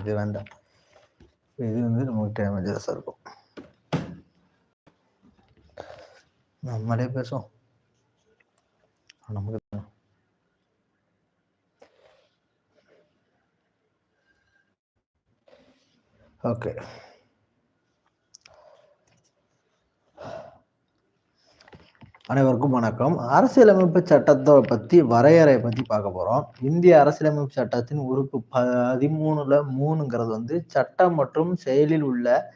இது வேண்டாம் இது வந்து நமக்கு டேமேஜஸாக இருக்கும் நம்மளே பேசுவோம் நமக்கு ஓகே அனைவருக்கும் வணக்கம். அரசியலமைப்பு சட்டத்தை பத்தி வரையறை பத்தி பார்க்க போறோம். இந்திய அரசியலமைப்பு சட்டத்தின் உறுப்பு பதிமூணுல மூணுங்கிறது வந்து சட்டம் மற்றும் செயலில் உள்ள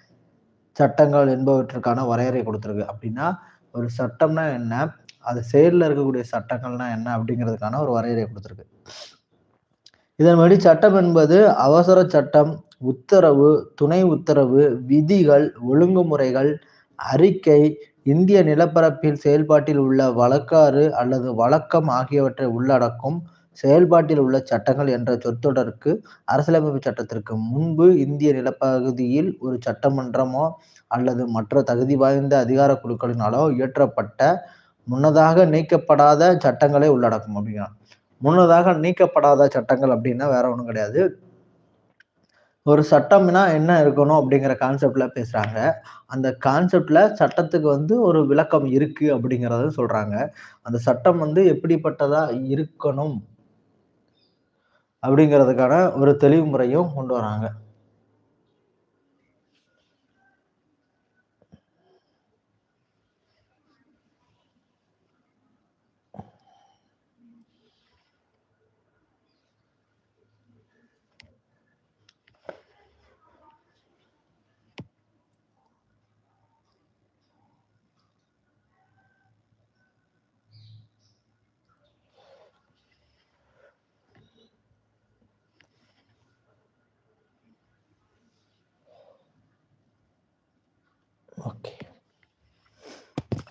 சட்டங்கள் என்பவற்றுக்கான வரையறை கொடுத்துருக்கு. அப்படின்னா ஒரு சட்டம்னா என்ன? அது செயலில் இருக்கக்கூடிய சட்டங்கள்னா என்ன? அப்படிங்கிறதுக்கான ஒரு வரையறை கொடுத்துருக்கு. இதன்படி சட்டம் என்பது அவசர சட்டம் உத்தரவு துணை உத்தரவு விதிகள் ஒழுங்குமுறைகள் அறிக்கை இந்திய நிலப்பரப்பில் செயல்பாட்டில் உள்ள வழக்காறு அல்லது வழக்கம் ஆகியவற்றை உள்ளடக்கும் செயல்பாட்டில் உள்ள சட்டங்கள் என்ற சொற்றொடருக்கு அரசியலமைப்பு சட்டத்திற்கு முன்பு இந்திய நிலப்பகுதியில் ஒரு சட்டமன்றமோ அல்லது மற்ற தகுதி வாய்ந்த அதிகார குழுக்களினாலோ இயற்றப்பட்ட முன்னதாக நீக்கப்படாத சட்டங்களை உள்ளடக்கும் அப்படின்னா முன்னதாக நீக்கப்படாத சட்டங்கள் அப்படின்னா வேற ஒன்றும் கிடையாது. ஒரு சட்டம்னா என்ன இருக்கணும் அப்படிங்கிற கான்செப்டில் பேசுகிறாங்க அந்த கான்செப்டில் சட்டத்துக்கு வந்து ஒரு விளக்கம் இருக்குது அப்படிங்கிறத சொல்கிறாங்க அந்த சட்டம் வந்து எப்படிப்பட்டதாக இருக்கணும் அப்படிங்கிறதுக்கான ஒரு தெளிவு முறையும் கொண்டு வராங்க.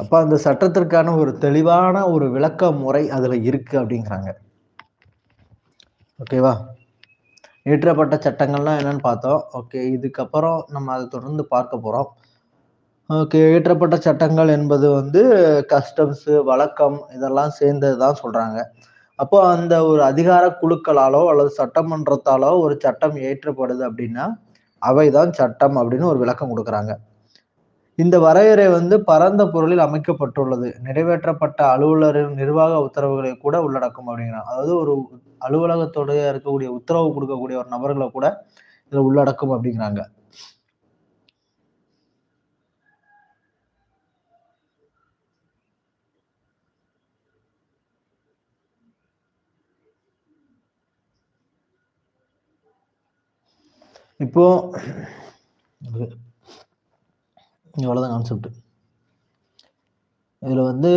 அப்போ அந்த சட்டத்திற்கான ஒரு தெளிவான ஒரு விளக்க முறை அதில் இருக்கு அப்படிங்கிறாங்க. ஓகேவா? இயற்றப்பட்ட சட்டங்கள்லாம் என்னன்னு பார்த்தோம். ஓகே இதுக்கப்புறம் நம்ம அதை தொடர்ந்து பார்க்க போகிறோம் ஓகே இயற்றப்பட்ட சட்டங்கள் என்பது வந்து கஸ்டம்ஸு வழக்கம் இதெல்லாம் சேர்ந்தது தான் சொல்கிறாங்க அப்போ அந்த ஒரு அதிகார குழுக்களாலோ அல்லது சட்டமன்றத்தாலோ ஒரு சட்டம் இயற்றப்படுது அப்படின்னா அவை தான் சட்டம் அப்படின்னு ஒரு விளக்கம் கொடுக்குறாங்க. இந்த வரையறை வந்து பரந்த பொருளில் அமைக்கப்பட்டுள்ளது. நிறைவேற்றப்பட்ட அலுவலரின் நிர்வாக உத்தரவுகளை கூட உள்ளடக்கும் அப்படிங்கிறாங்க அதாவது ஒரு அலுவலகத்தோடைய இருக்கக்கூடிய உத்தரவு கொடுக்கக்கூடிய ஒரு நபர்களை கூட இதுல உள்ளடக்கும் அப்படிங்கிறாங்க. இப்போ இவ்வளோதான் கான்செப்ட் இதில் வந்து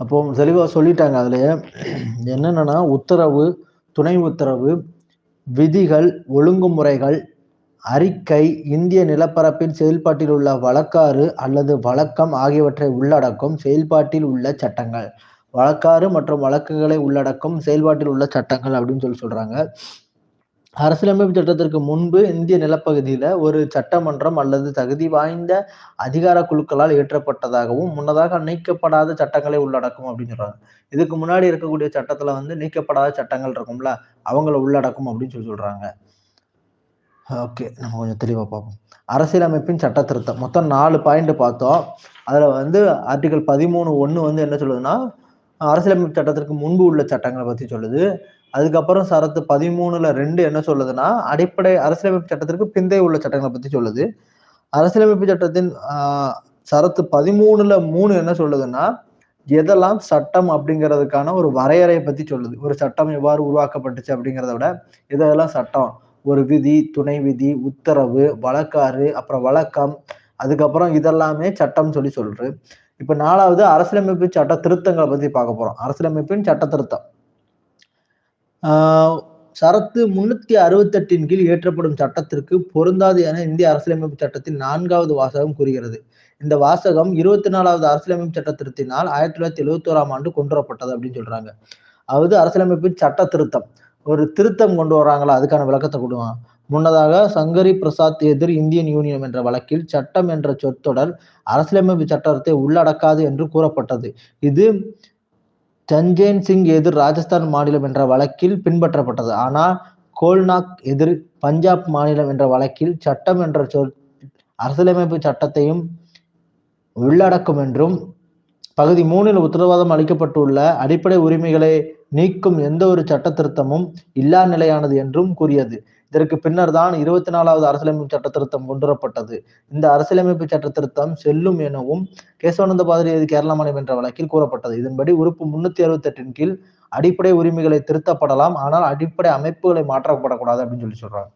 அப்போ தெளிவாக சொல்லிட்டாங்க அதில் என்னென்னா உத்தரவு துணை உத்தரவு விதிகள் ஒழுங்குமுறைகள் அறிக்கை இந்திய நிலப்பரப்பின் செயல்பாட்டில் உள்ள வழக்காறு அல்லது வழக்கம் ஆகியவற்றை உள்ளடக்கும் செயல்பாட்டில் உள்ள சட்டங்கள். வழக்காறு மற்றும் வழக்குகளை உள்ளடக்கும் செயல்பாட்டில் உள்ள சட்டங்கள் அப்படின்னு சொல்லி சொல்றாங்க. அரசியலமைப்பு சட்டத்திற்கு முன்பு இந்திய நிலப்பகுதியில ஒரு சட்டமன்றம் அல்லது தகுதி வாய்ந்த அதிகார குழுக்களால் இயற்றப்பட்டதாகவும் முன்னதாக நீக்கப்படாத சட்டங்களை உள்ளடக்கும் அப்படின்னு சொல்றாங்க. இதுக்கு முன்னாடி இருக்கக்கூடிய சட்டத்துல வந்து நீக்கப்படாத சட்டங்கள் இருக்கும்ல அவங்கள உள்ளடக்கும் அப்படின்னு சொல்லி சொல்றாங்க. ஓகே நம்ம கொஞ்சம் தெளிவாக பார்ப்போம். அரசியலமைப்பின் சட்ட திருத்தம். மொத்தம் நாலு பாயிண்ட் பார்த்தோம். அதில் வந்து ஆர்டிகல் பதிமூணு ஒன்று வந்து என்ன சொல்லுதுன்னா அரசியலமைப்பு சட்டத்திற்கு முன்பு உள்ள சட்டங்களை பத்தி சொல்லுது. அதுக்கப்புறம் சரத்து பதிமூணுல ரெண்டு என்ன சொல்லுதுன்னா அடிப்படை அரசியலமைப்பு சட்டத்திற்கு பிந்தைய உள்ள சட்டங்களை பத்தி சொல்லுது. அரசியலமைப்பு சட்டத்தின் சரத்து பதிமூணுல மூணு என்ன சொல்லுதுன்னா எதெல்லாம் சட்டம் அப்படிங்கிறதுக்கான ஒரு வரையறையை பத்தி சொல்லுது. ஒரு சட்டம் எவ்வாறு உருவாக்கப்பட்டுச்சு அப்படிங்கிறத விட இதெல்லாம் சட்டம்? ஒரு விதி துணை விதி உத்தரவு வழக்காறு அப்புறம் வழக்கம் அதுக்கப்புறம் இதெல்லாமே சட்டம் சொல்லி சொல்றது இப்ப நாலாவது அரசியலமைப்பு சட்ட திருத்தங்களை பத்தி பார்க்க போறோம். அரசியலமைப்பின் சட்ட திருத்தம். ஆஹ் சரத்து முன்னூத்தி அறுபத்தெட்டின் கீழ் இயற்றப்படும் சட்டத்திற்கு பொருந்தாது என இந்திய அரசியலமைப்பு சட்டத்தில் நான்காவது வாசகம் கூறுகிறது. இந்த வாசகம் இருபத்தி நாலாவது அரசியலமைப்பு சட்ட திருத்தினால் ஆயிரத்தி தொள்ளாயிரத்தி எழுபத்தி ஓராம் ஆண்டு கொண்டு வரப்பட்டது அப்படின்னு சொல்றாங்க. அதாவது அரசியலமைப்பின் சட்ட திருத்தம். ஒரு திருத்தம் கொண்டு வராங்களா அதுக்கான விளக்கத்தை கொடுவான் முன்னதாக சங்கரி பிரசாத் எதிர் இந்தியன் யூனியன் என்ற வழக்கில் சட்டம் என்ற சொற்றொடர் அரசியலமைப்பு சட்டத்தை உள்ளடக்காது என்று கூறப்பட்டது. இது சஞ்சேன் சிங் எதிர் ராஜஸ்தான் மாநிலம் என்ற வழக்கில் பின்பற்றப்பட்டது. ஆனால் கோல்நாக் எதிர் பஞ்சாப் மாநிலம் என்ற வழக்கில் சட்டம் என்ற சொல் அரசியலமைப்பு சட்டத்தையும் உள்ளடக்கும் என்றும் பகுதி மூணில் உத்தரவாதம் அளிக்கப்பட்டுள்ள அடிப்படை உரிமைகளை நீக்கும் எந்த ஒரு சட்ட திருத்தமும் இல்லா நிலையானது என்றும் கூறியது. இதற்கு பின்னர் தான் இருபத்தி நாலாவது அரசியலமைப்பு சட்ட திருத்தம் கொண்டுவரப்பட்டது. இந்த அரசியலமைப்பு சட்ட திருத்தம் செல்லும் எனவும் கேசவானந்த பாதிரி கேரள மாநிலம் என்ற வழக்கில் கூறப்பட்டது. இதன்படி உறுப்பு முன்னூத்தி அறுபத்தி எட்டின் கீழ் அடிப்படை உரிமைகளை திருத்தப்படலாம். ஆனால் அடிப்படை அமைப்புகளை மாற்றப்படக்கூடாது அப்படின்னு சொல்லி சொல்றாங்க.